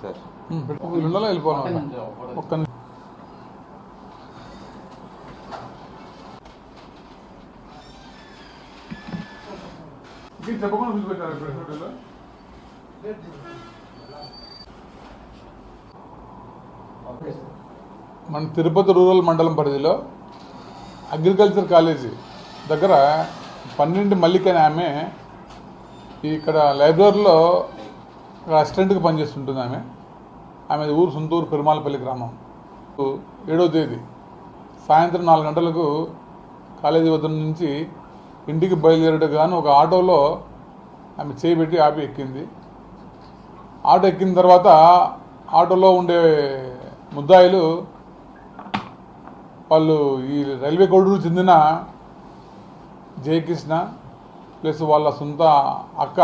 Sir. వెళ్ళిపోవాలి ఒక్క చెప్పకుండా మన తిరుపతి రూరల్ మండలం పరిధిలో అగ్రికల్చర్ కాలేజీ దగ్గర పన్నెండు మల్లిక అనే ఆమె ఇక్కడ లైబ్రరీలో అసిస్టెంట్గా పనిచేస్తుంటుంది ఆమె. ఆమె ఊరు సొంతూరు పెరుమాలపల్లి గ్రామం. ఏడో తేదీ సాయంత్రం నాలుగు గంటలకు కాలేజీ వద్ద నుంచి ఇంటికి బయలుదేరడం గాను ఒక ఆటోలో ఆమె చేయిబెట్టి ఆపి ఎక్కింది. ఆటో ఎక్కిన తర్వాత ఆటోలో ఉండే ముద్దాయిలు వాళ్ళు ఈ రైల్వే కోడూరు చెందిన జయకృష్ణ ప్లస్ వాళ్ళ సొంత అక్క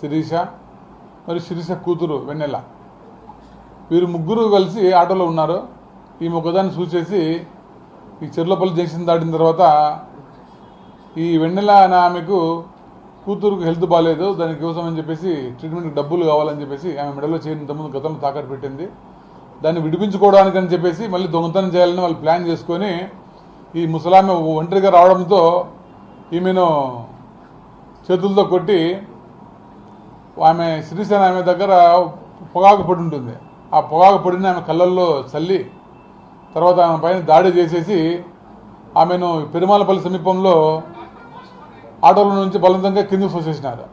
శిరీష మరియు శిరీష కూతురు వెన్నెల. వీరు ముగ్గురు కలిసి ఆటోలో ఉన్నారు. ఈ మొక్కదాన్ని చూసేసి ఈ చెర్లపల్లి జంక్షన్ దాటిన తర్వాత ఈ వెన్నెల అనే ఆమెకు కూతురుకు హెల్త్ బాగాలేదు దానికి కోసం అని చెప్పేసి ట్రీట్మెంట్కి డబ్బులు కావాలని చెప్పేసి ఆమె మెడలో చేయని ఇంతకుముందు గతంలో తాకట్టు పెట్టింది. దాన్ని విడిపించుకోవడానికి అని చెప్పేసి మళ్ళీ దొంగతనం చేయాలని వాళ్ళు ప్లాన్ చేసుకొని ఈ ముసలామె ఒంటరిగా రావడంతో ఈమెను చేతులతో కొట్టి ఆమె శ్రీసేన ఆమె దగ్గర పొగాకు పొడి ఉంటుంది. ఆ పొగాకు పొడిని ఆమె కళ్ళల్లో చల్లి తర్వాత ఆమె పైన దాడి చేసేసి ఆమెను పెరుమాలపల్లి సమీపంలో ఆటోల నుంచి బలవంతంగా కిందకు సోసేసినారు